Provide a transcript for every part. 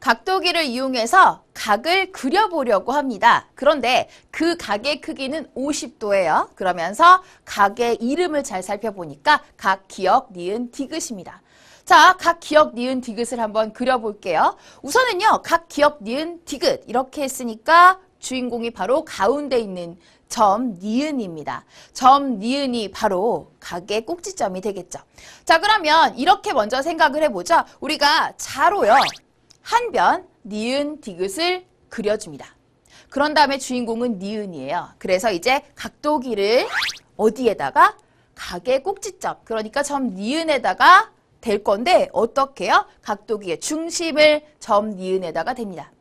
각도기를 이용해서 각을 그려보려고 합니다. 그런데 그 각의 크기는 50도예요. 그러면서 각의 이름을 잘 살펴보니까 각, 기역, 니은, 디귿입니다. 자, 각, 기역, 니은, 디귿을 한번 그려볼게요. 우선은요, 각, 기역, 니은, 디귿 이렇게 했으니까 주인공이 바로 가운데 있는 점 니은입니다. 점 니은이 바로 각의 꼭지점이 되겠죠. 자, 그러면 이렇게 먼저 생각을 해보자. 우리가 자로요. 한 변 니은 디귿을 그려줍니다. 그런 다음에 주인공은 니은이에요. 그래서 이제 각도기를 어디에다가 각의 꼭지점, 그러니까 점 니은에다가 될 건데 어떻게요? 각도기의 중심을 점 니은에다가 됩니다.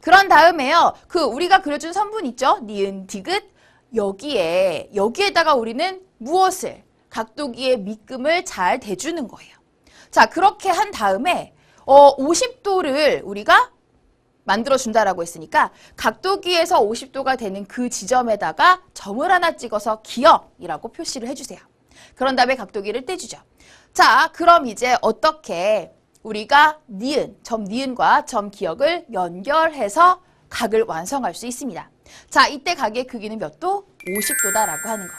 그런 다음에요. 그 우리가 그려준 선분 있죠? 니은 디귿 여기에 여기에다가 우리는 무엇을 각도기의 밑금을 잘 대주는 거예요. 자 그렇게 한 다음에 어 50도를 우리가 만들어 준다라고 했으니까 각도기에서 50도가 되는 그 지점에다가 점을 하나 찍어서 기역이라고 표시를 해주세요. 그런 다음에 각도기를 떼주죠. 자, 그럼 이제 어떻게 우리가 니은, 점 니은과 점 기역을 연결해서 각을 완성할 수 있습니다. 자, 이때 각의 크기는 몇 도? 50도다라고 하는 거.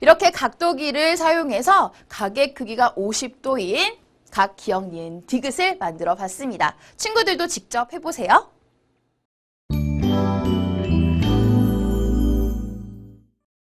이렇게 각도기를 사용해서 각의 크기가 50도인 각 기역 니은 디귿을 만들어 봤습니다. 친구들도 직접 해보세요.